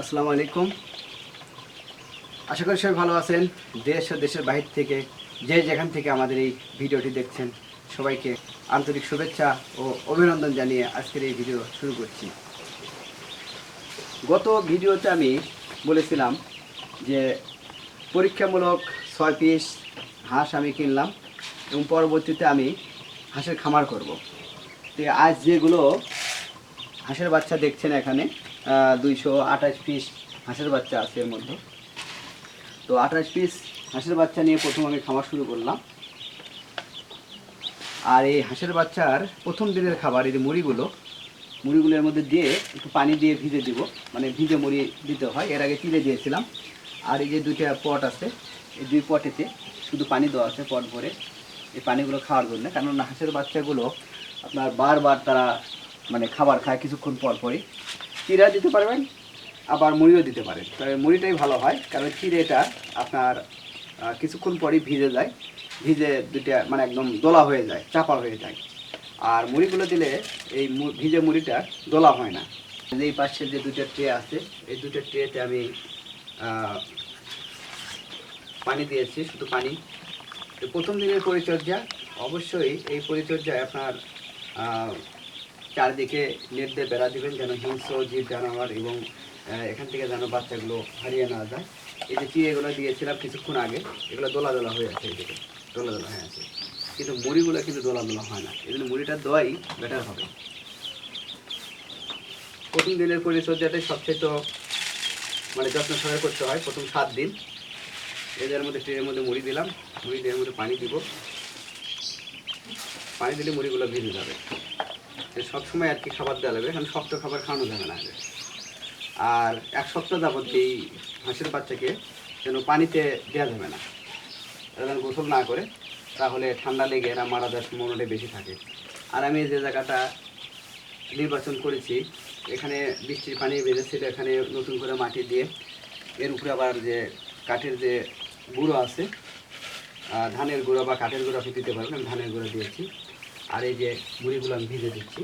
আসসালামু আলাইকুম। আশা করি সবাই ভালো আছেন। দেশ ও দেশের বাহির থেকে যে যেখান থেকে আমাদের এই ভিডিওটি দেখছেন, সবাইকে আন্তরিক শুভেচ্ছা ও অভিনন্দন জানিয়ে আজকের এই ভিডিও শুরু করছি। গত ভিডিওতে আমি বলেছিলাম যে পরীক্ষামূলক ছয় পিস হাঁস আমি কিনলাম এবং পরবর্তীতে আমি হাঁসের খামার করব। তো আজ যেগুলো হাঁসের বাচ্চা দেখছেন এখানে দুইশো আঠাশ পিস হাঁসের বাচ্চা আছে এর মধ্যে। তো আঠাশ পিস হাঁসের বাচ্চা নিয়ে প্রথম আমি খামার শুরু করলাম। আর এই হাঁসের বাচ্চার প্রথম দিনের খাবার, এই যে মুড়িগুলো মুড়িগুলোর মধ্যে দিয়ে একটু পানি দিয়ে ভিজে দিব। মানে ভিজে মুড়ি দিতে হয়, এর আগে চিলে দিয়েছিলাম। আর এই যে দুইটা পট আছে, এই দুই পটেতে শুধু পানি দেওয়া আছে পট ভরে এই পানিগুলো খাওয়ার জন্য। কারণ হাঁসের বাচ্চাগুলো আপনার বারবার তারা মানে খাবার খায় কিছুক্ষণ পর পরই। চিরা দিতে পারবেন, আবার মুড়িও দিতে পারেন। তবে মুড়িটাই ভালো হয়, কারণ চিড়েটা আপনার কিছুক্ষণ পরই ভিজে যায়। ভিজে দুইটা মানে একদম দোলা হয়ে যায়, চাপা হয়ে যায়। আর মুড়িগুলো দিলে এই ভিজে মুড়িটা দোলা হয় না। এই পাশে যে দুটো ট্রে আছে, এই দুটো ট্রেতে আমি পানি দিয়েছি, শুধু পানি। প্রথম দিনের পরিচর্যা, অবশ্যই এই পরিচর্যায় আপনার চারদিকে নেট দিয়ে বেড়া দিবেন যেন হিংস্র জীব জানোয়ার এবং এখান থেকে যেন বাচ্চাগুলো হারিয়ে না যায়। এই যে চিড়েগুলো দিয়েছিলাম কিছুক্ষণ আগে, এগুলো দোলা দোলা হয়ে আছে এদিকে দোলা দোলা হয়ে আছে। কিন্তু মুড়িগুলো কিন্তু দোলা দোলা হয় না। এই জন্য মুড়িটা দেওয়াই বেটার হবে। প্রথম দিনের পরিচর্যাটাই সবচেয়ে তো মানে যত্ন সহায় করতে হয় প্রথম সাত দিন। এদের মধ্যে ট্রেনের মধ্যে মুড়ি দিলাম। মুড়ি দিয়ে মধ্যে পানি দিব। পানি দিলে মুড়িগুলো ভিজে যাবে। তো সবসময় আর কি খাবার দেওয়া লাগবে এখন শক্ত খাবার খাওয়ানো যাবে না। আর এক সপ্তাহ যাবত এই হাঁসের বাচ্চাকে যেন পানিতে দেওয়া যাবে না এরা যেন গোসল না করে, তাহলে ঠান্ডা লেগে এরা মারা যাওয়ার সম্ভাবনাটা বেশি থাকে। আর আমি যে জায়গাটা নির্বাচন করেছি, এখানে বৃষ্টির পানি বেঁধেছিল এখানে নতুন করে মাটি দিয়ে এর উপরে আবার যে কাঠের যে গুঁড়ো আছে ধানের গুঁড়ো বা কাঠের গুঁড়ো আপনি দিতে পারবেন, আমি ধানের গুঁড়ো দিয়েছি। আর এই যে মুড়িগুলো আমি ভিজে দিচ্ছি।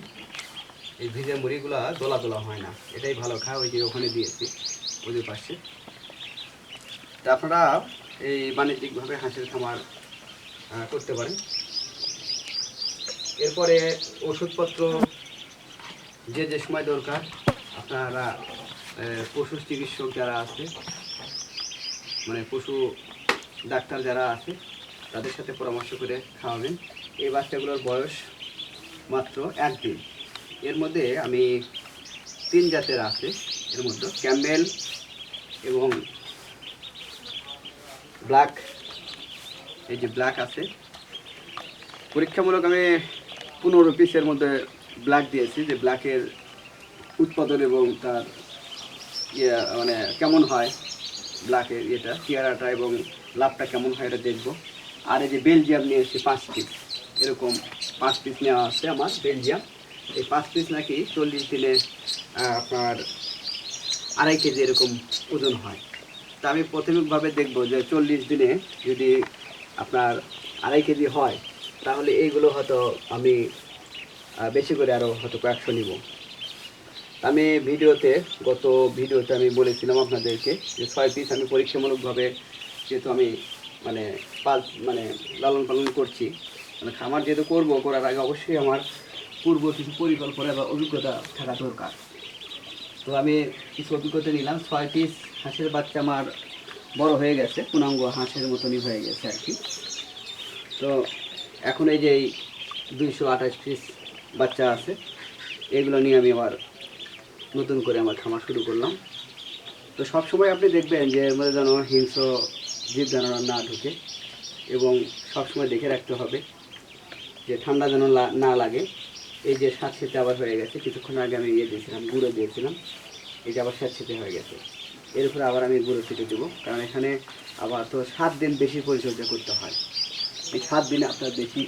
এই ভিজে মুড়িগুলো দোলা দোলা হয় না। এটাই ভালো খায়, ওই যে ওখানে দিয়েছি, ওদের পাশে। তা আপনারা এই বাণিজ্যিকভাবে হাঁসের খামার করতে পারেন। এরপরে ওষুধপত্র যে যে সময় দরকার, আপনারা পশু চিকিৎসক যারা আছে মানে পশু ডাক্তার যারা আছে, তাদের সাথে পরামর্শ করে খাওয়াবেন। এই বাচ্চাগুলোর বয়স মাত্র একদিন এর মধ্যে আমি তিন জাতের আছে। এর মধ্যে ক্যাম্বেল এবং ব্ল্যাক, এই যে ব্ল্যাক আছে। পরীক্ষামূলক আমি পনেরো পিসের মধ্যে ব্ল্যাক দিয়েছি, যে ব্ল্যাকের উৎপাদন এবং তার ইয়ে মানে কেমন হয় ব্ল্যাকের ইয়েটা চেয়ারাটা এবং লাভটা কেমন হয় এটা দেখব। আর এই যে বেলজিয়াম নিয়ে এসেছি পাঁচ পিস এরকম পাঁচ পিস নেওয়া আছে আমার বেলজিয়াম এই পাঁচ পিস নাকি চল্লিশ দিনে আপনার আড়াই কেজি এরকম ওজন হয়। তা আমি প্রাথমিকভাবে দেখব যে চল্লিশ দিনে যদি আপনার আড়াই কেজি হয়, তাহলে এইগুলো হয়তো আমি বেশি করে আরও হয়তো কয়েকশো নিব। আমি ভিডিওতে, গত ভিডিওতে আমি বলেছিলাম আপনাদেরকে যে ছয় পিস আমি পরীক্ষামূলকভাবে যেহেতু আমি মানে পাল মানে লালন পালন করছি মানে খামার যেহেতু করব, করার আগে অবশ্যই আমার পূর্ব কিছু পরিকল্পনা বা অভিজ্ঞতা থাকা দরকার। তো আমি কিছু অভিজ্ঞতা নিলাম, ছয় পিস হাঁসের বাচ্চা আমার বড় হয়ে গেছে, পূর্ণাঙ্গ হাঁসের মতনই হয়ে গেছে আর কি। তো এখন এই যে দুইশো আঠাশ পিস বাচ্চা আছে, এগুলো নিয়ে আমি আবার নতুন করে আমার খামার শুরু করলাম। তো সবসময় আপনি দেখবেন যে মধ্যে যেন হিংস্র জীব জানোয়ার না ঢুকে এবং সবসময় দেখে রাখতে হবে। যে ঠান্ডা যেন না লাগে। এই যে সাত শীতে আবার হয়ে গেছে, কিছুক্ষণ আগে আমি ইয়ে দিয়েছিলাম, গুঁড়ো দিয়েছিলাম। এই যে আবার সাত শীতে হয়ে গেছে। এর উপরে আবার আমি গুঁড়ো ছিটে দেবো, কারণ এখানে আবার তো সাত দিন বেশি পরিচর্যা করতে হয়। এই সাত দিনে আপনার বেশি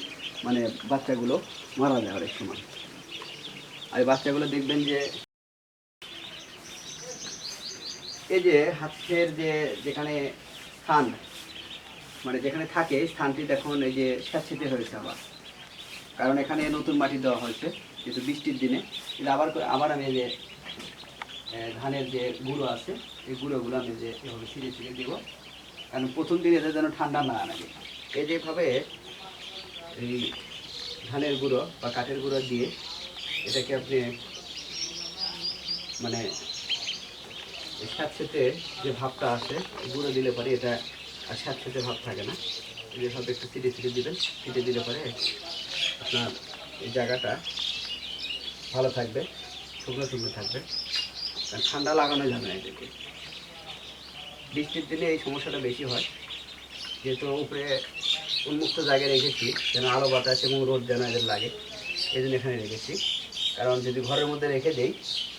মানে বাচ্চাগুলো মারা যায় অনেক সময়। আর বাচ্চাগুলো দেখবেন যে, এই যে হাতের যে, যেখানে স্থান মানে যেখানে থাকে স্থানটি এখন এই যে স্যাঁতসেঁতে হয়েছে আবার। কারণ এখানে নতুন মাটি দেওয়া হয়েছে, যেহেতু বৃষ্টির দিনে। এটা আবার আবার আমি যে ধানের যে গুঁড়ো আছে, এই গুঁড়োগুলো আমি যে এভাবে ছিঁড়ে ছিঁড়ে দিব। কারণ প্রথম দিন এদের যেন ঠান্ডা না লাগে। এই যেভাবে এই ধানের গুঁড়ো বা কাঠের গুঁড়ো দিয়ে এটাকে আপনি মানে স্যাঁতসেঁতে যে ভাবটা আসে গুঁড়ো দিলে পরে এটা আর স্যাঁতসেঁতে ভাব থাকে না। যেভাবে একটু চিটে চিটে দিবেন চিটে দিলে পরে আপনার এই জায়গাটা ভালো থাকবে, শুকনো শুকনো থাকবে। ঠান্ডা লাগানো যাবে না এদেরকে বৃষ্টির দিনে এই সমস্যাটা বেশি হয়। যেহেতু উপরে উন্মুক্ত জায়গায় রেখেছি, যেন আলো বাতাস এবং রোদ যেন এদের লাগে, এই জন্য এখানে রেখেছি। কারণ যদি ঘরের মধ্যে রেখে দেই,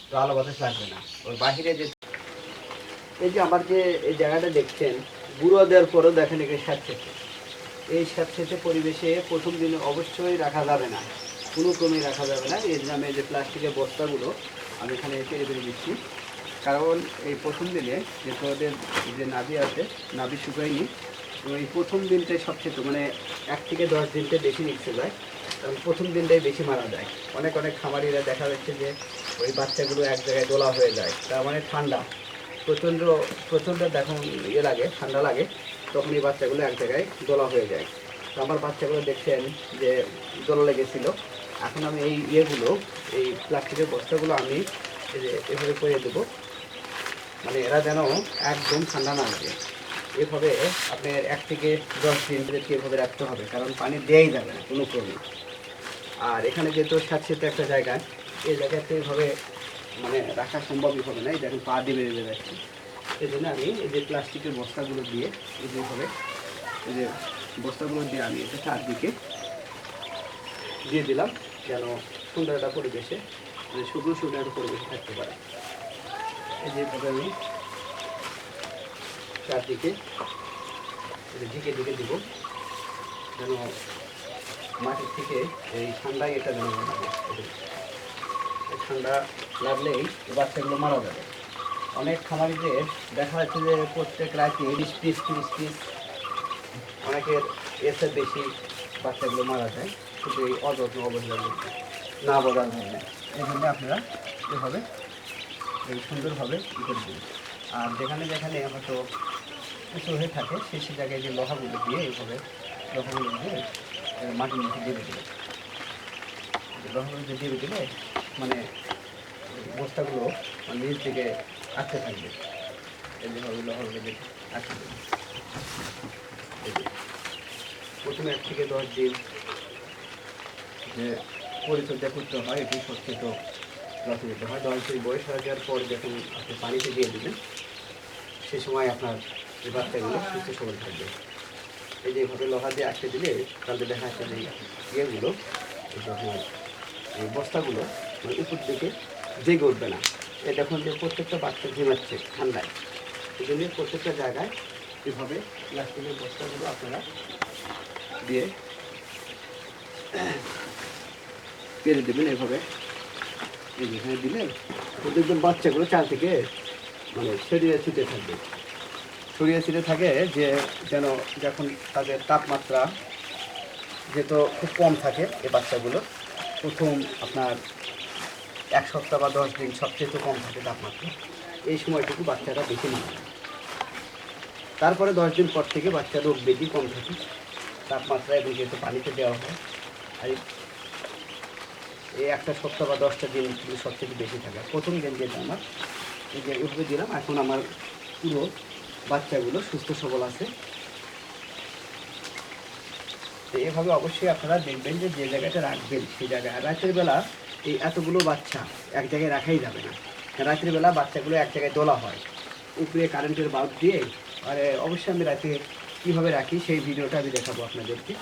তো আলো বাতাস লাগবে না। ওর বাহিরে যে এই যে আমার যে এই জায়গাটা দেখছেন, গুঁড়ো দেওয়ার পরেও দেখেন এখানে স্যাঁতসেঁতে এই স্যাঁতসেঁতে পরিবেশে প্রথম দিনে অবশ্যই রাখা যাবে না। কোনো ক্রমেই রাখা যাবে না। এর নামে যে প্লাস্টিকের বস্তাগুলো, আমি এখানে পেরে পেরে দিচ্ছি। কারণ এই প্রথম দিনে যে ওদের যে নাভি আছে, নাভি শুকায়নি এই প্রথম দিনটাই সবচেয়ে মানে এক থেকে দশ দিনটা বেশি নিচ্ছে যায়। কারণ প্রথম দিনটাই বেশি মারা যায়। অনেক অনেক খামারিরা দেখা যাচ্ছে যে ওই বাচ্চাগুলো এক জায়গায় দোলা হয়ে যায়। তার মানে ঠান্ডা। প্রচণ্ড প্রচণ্ড দেখুন ইয়ে লাগে, ঠান্ডা লাগে। তখন এই বাচ্চাগুলো এক জায়গায় দোলা হয়ে যায়। তো আমার বাচ্চাগুলো দেখছেন যে দোলা লেগেছিলো। এখন আমি এই ইয়েগুলো, এই প্লাস্টিকের বস্তাগুলো আমি এভাবে করে দেবো। মানে এরা যেন একদম ঠান্ডা না লাগে। এভাবে আপনার এক থেকে দশ দিন এদেরকে এভাবে রাখতে হবে, কারণ পানি দেয়াই যাবে না কোনো ক্রমে। আর এখানে যেহেতু স্যাঁতসেঁতে একটা জায়গা, এই জায়গাতে এইভাবে মানে রাখা সম্ভবই হবে না। এই দেখেন পা দিয়ে বেরিয়ে যাচ্ছে। এই জন্য আমি এই যে প্লাস্টিকের বস্তাগুলো দিয়ে, এই যেভাবে এই যে বস্তাগুলো দিয়ে আমি এটা চারদিকে দিয়ে দিলাম, যেন সুন্দর একটা পরিবেশে মানে শুকনো শুকনো একটা পরিবেশে থাকতে পারে। এই যেভাবে আমি চারদিকে ঢেকে ঢেকে দিব, যেন মাটির থেকে এই ঠান্ডায় এটা যেন ঠান্ডা লাগলেই বাচ্চাগুলো মারা যাবে। অনেক খামারিদের দেখা যাচ্ছে যে প্রত্যেক রাতে বিশ পিস, তিরিশ পিস অনেকের এসে বেশি বাচ্চাগুলো মারা যায়। শুধু এই অযত্ন অবহেলার জন্য না জন্য এই জন্য আপনারা এভাবে সুন্দরভাবে ই দিন। আর যেখানে যেখানে হয়তো উঁচু হয়ে থাকে, সেই সেই জায়গায় যে লোহাগুলো দিয়ে এইভাবে লোহাগুলো দিয়ে মাটির মধ্যে দিয়ে দিলে। লোহাগুলো দিয়ে দিলে মানে বস্তাগুলো মানে নিচ থেকে আটকে থাকবে। এই যেভাবে লোহাগুলো দিয়ে আটকে দেবে প্রথমে এক থেকে দশ দিন যে পরিচর্যা করতে হয়, এটি সচেত রাখতে দিতে হয়। দশ দিন বয়স হয়ে যাওয়ার পর যখন আপনি পানিতে দিয়ে দেবেন, সে সময় আপনার এই বাচ্চাগুলো সুস্থ সবল থাকবে। এই যে এভাবে লোহা দিয়ে আটকে দিলে তাহলে দেখা যাচ্ছে যে ইয়েগুলো এই বস্তাগুলো মানে উপর দিকে জেগে উঠবে না। এই দেখুন যে প্রত্যেকটা বাচ্চা ঘুমাচ্ছে ঠান্ডায়। এই জন্য প্রত্যেকটা জায়গায় এভাবে প্লাস্টিকের বস্তাগুলো আপনারা দিয়ে পেরে দেবেন এভাবে। এখানে দিলে প্রত্যেকজন বাচ্চাগুলো চার থেকে মানে ছড়িয়ে ছিটে থাকবে। ছড়িয়ে ছিটে থাকে যে যেন যখন তাদের তাপমাত্রা যেহেতু খুব কম থাকে এই বাচ্চাগুলো, প্রথম আপনার এক সপ্তাহ বা দশ দিন সবচেয়ে তো কম থাকে তাপমাত্রা। এই সময়টুকু বাচ্চারা বেশি যায় তারপরে দশ দিন পর থেকে বাচ্চার রোগ বেশি কম থাকে। তাপমাত্রা এবং যেহেতু পানিতে দেওয়া হয় আর এই- একটা সপ্তাহ বা দশটা দিন কিন্তু সবথেকে বেশি থাকে। প্রথম দিন যেটা আমার, এই যে উঠবে দিলাম, এখন আমার পুরো বাচ্চাগুলো সুস্থ সবল আছে। তো এভাবে অবশ্যই আপনারা দেখবেন যে যে জায়গাটা রাখবেন, সেই জায়গায়। রাতের বেলা এই এতগুলো বাচ্চা এক জায়গায় রাখাই যাবে না। রাত্রিবেলা বাচ্চাগুলো এক জায়গায় তোলা হয়। উপরে কারেন্টের বাল্ব দিয়ে, আর অবশ্যই আমি রাতে কীভাবে রাখি সেই ভিডিওটা আমি দেখাবো আপনাদেরকে।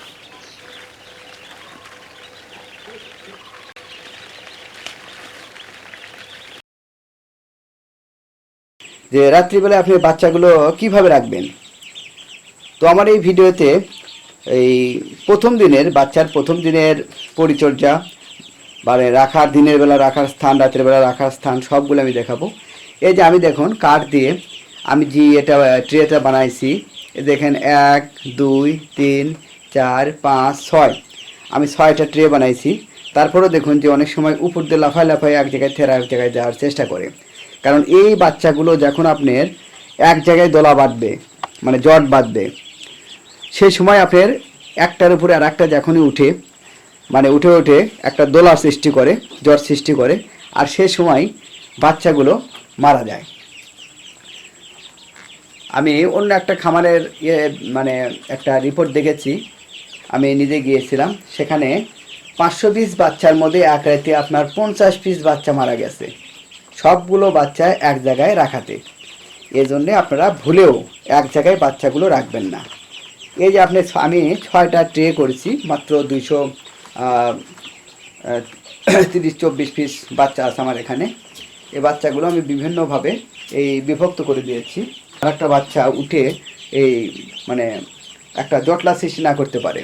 যে রাত্রিবেলা আপনি বাচ্চাগুলো কীভাবে রাখবেন? তো আমার এই ভিডিওতে এই প্রথম দিনের, বাচ্চার প্রথম দিনের পরিচর্যা মানে রাখার, দিনের বেলা রাখার স্থান, রাতের বেলা রাখার স্থান, সবগুলো আমি দেখাবো। এই যে আমি দেখুন, কাঠ দিয়ে আমি যে এটা ট্রেটা বানাইছি দেখেন, এক, দুই, তিন, চার, পাঁচ, ছয়। আমি ছয়টা ট্রে বানাইছি। তারপরেও দেখুন যে অনেক সময় উপর দিয়ে লাফায় লাফায় এক জায়গায় থেরা এক জায়গায় যাওয়ার চেষ্টা করে। কারণ এই বাচ্চাগুলো যখন আপনার এক জায়গায় দোলা বাঁধবে মানে জট বাঁধবে সেই সময় আপনার একটার উপরে আর একটা যখনই উঠে মানে উঠে উঠে একটা দোলা সৃষ্টি করে, জ্বর সৃষ্টি করে, আর সে সময় বাচ্চাগুলো মারা যায়। আমি অন্য একটা খামারের ইয়ে মানে একটা রিপোর্ট দেখেছি, আমি নিজে গিয়েছিলাম, সেখানে পাঁচশো পিস বাচ্চার মধ্যে এক রাতে আপনার পঞ্চাশ পিস বাচ্চা মারা গেছে। সবগুলো বাচ্চা এক জায়গায় রাখাতে। এই জন্যে আপনারা ভুলেও এক জায়গায় বাচ্চাগুলো রাখবেন না। এই যে আপনি, আমি ছয়টা ট্রে করেছি, মাত্র দুইশো তিরিশ, চব্বিশ পিস বাচ্চা আছে আমার এখানে। এই বাচ্চাগুলো আমি বিভিন্নভাবে এই বিভক্ত করে দিয়েছি। আর একটা বাচ্চা উঠে এই মানে একটা জটলা সৃষ্টি না করতে পারে।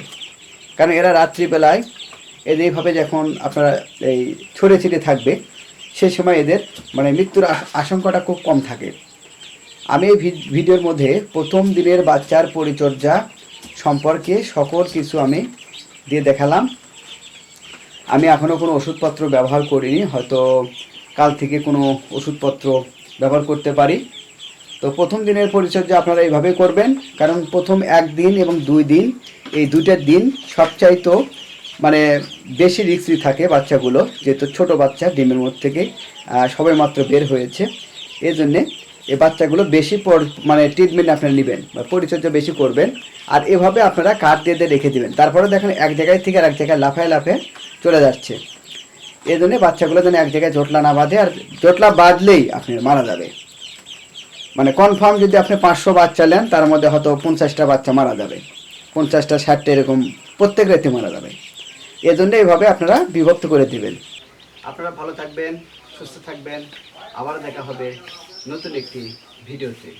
কারণ এরা রাত্রিবেলায় এদের এইভাবে যখন আপনারা এই ছড়ে ছিটে থাকবে, সেই সময় এদের মানে মৃত্যুর আশঙ্কাটা খুব কম থাকে। আমি এই ভিডিওর মধ্যে প্রথম দিনের বাচ্চার পরিচর্যা সম্পর্কে সকল কিছু আমি দিয়ে দেখালাম। আমি এখনও কোনো ওষুধপত্র ব্যবহার করিনি হয়তো কাল থেকে কোনো ওষুধপত্র ব্যবহার করতে পারি। তো প্রথম দিনের পরিচর্যা আপনারা এইভাবে করবেন কারণ প্রথম একদিন এবং দুই দিন এই দুইটার দিন সবচাইতো মানে বেশি রিক্সি থাকে বাচ্চাগুলো যেহেতু ছোট বাচ্চা ডিমের মধ্যে থেকে আহ, সবে মাত্র বের হয়েছে। এই এই বাচ্চাগুলো বেশি মানে ট্রিটমেন্ট আপনারা নেবেন বা পরিচর্যা বেশি করবেন। আর এভাবে আপনারা কাঠ দিয়ে দিয়ে রেখে দেবেন। তারপরে দেখেন এক জায়গায় থেকে আর এক জায়গায় লাফায় লাফে চলে যাচ্ছে। এই জন্য বাচ্চাগুলো যেন এক জায়গায় জটলা না বাঁধে আর জটলা বাঁধলেই আপনি মারা যাবে। মানে কনফার্ম যদি আপনি পাঁচশো বাচ্চা নেন, তার মধ্যে হয়তো পঞ্চাশটা বাচ্চা মারা যাবে। পঞ্চাশটা, ষাটটা এরকম প্রত্যেক রাতে মারা যাবে। এই জন্য এইভাবে আপনারা বিভক্ত করে দেবেন। আপনারা ভালো থাকবেন, সুস্থ থাকবেন। আবার দেখা হবে। নতুন একটি ভিডিওতে